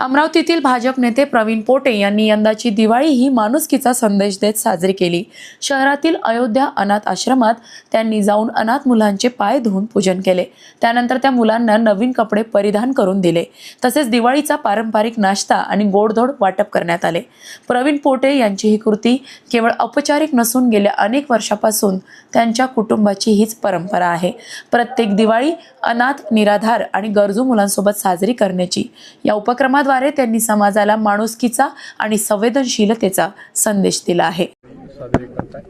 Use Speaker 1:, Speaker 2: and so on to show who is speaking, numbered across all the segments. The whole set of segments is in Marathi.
Speaker 1: अमरावतीतील भाजप नेते प्रवीण पोटे यांनी यंदाची दिवाळी ही माणुसकीचा संदेश देत साजरी केली. शहरातील अयोध्या अनाथ आश्रमात त्यांनी जाऊन अनाथ मुलांचे पाय धुवून पूजन केले. त्यानंतर त्या मुलांना नवीन कपडे परिधान करून दिले. तसेच दिवाळीचा पारंपरिक नाश्ता आणि गोडधोड वाटप करण्यात आले. प्रवीण पोटे यांची ही कृती केवळ औपचारिक नसून गेल्या अनेक वर्षापासून त्यांच्या कुटुंबाची हीच परंपरा आहे. प्रत्येक दिवाळी अनाथ निराधार आणि गरजू मुलांसोबत साजरी करण्याची या उपक्रमात उपक्रमाद्वारे त्यांनी समाजाला माणुसकीचा आणि संवेदनशीलतेचा संदेश दिला आहे.
Speaker 2: साजरी करताय.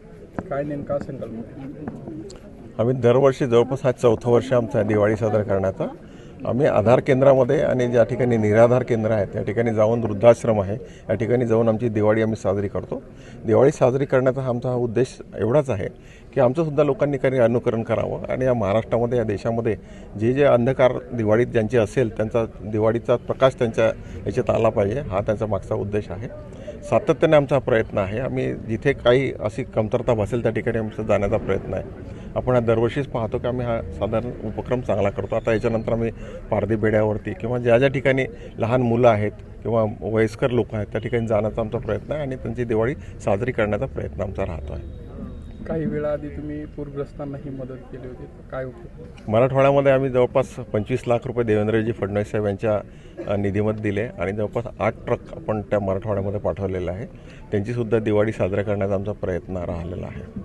Speaker 2: काय नेमका संकल्प?
Speaker 3: आम्ही दरवर्षी जवळपास हा चौथं वर्ष आमचं दिवाळी साजरा करण्याचा. आम्ही आधार केंद्रामध्ये आणि ज्या ठिकाणी निराधार केंद्र आहेत त्या ठिकाणी जाऊन वृद्धाश्रम आहे या ठिकाणी जाऊन आमची दिवाळी आम्ही साजरी करतो. दिवाळी साजरी करण्याचा आमचा हा उद्देश एवढाच आहे की आमचंसुद्धा लोकांनी काही अनुकरण करावं आणि या महाराष्ट्रामध्ये या देशामध्ये जे जे अंधकार दिवाळीत ज्यांचे असेल त्यांचा दिवाळीचा प्रकाश त्यांच्या याच्यात आला पाहिजे हा त्यांचा मागचा उद्देश आहे. सातत्याने आमचा प्रयत्न आहे. आम्ही जिथे काही अशी कमतरता भासेल त्या ठिकाणी आमचा जाण्याचा प्रयत्न आहे. आपण दरवर्षीच पाहतो की आम्ही हा साधारण उपक्रम चांगला करतो. आता याच्यानंतर आम्ही पारधी बेड्यावरती किंवा ज्या ज्या ठिकाणी लहान मुलं आहेत किंवा वयस्कर लोक आहेत त्या ठिकाणी जाण्याचा आमचा प्रयत्न आहे आणि त्यांची दिवाळी साजरी करण्याचा प्रयत्न आमचा राहतो आहे.
Speaker 2: काही वेळा आधी तुम्ही पूरग्रस्तांना ही मदत केली होती. काय उपयोग?
Speaker 3: मराठवाड्यामध्ये आम्ही जवळपास पंचवीस लाख रुपये देवेंद्रजी फडणवीस साहेब यांच्या निधीमध्ये दिले आणि जवळपास आठ ट्रक आपण त्या मराठवाड्यामध्ये पाठवलेला आहे. त्यांचीसुद्धा दिवाळी साजरा करण्याचा आमचा प्रयत्न राहिलेला आहे.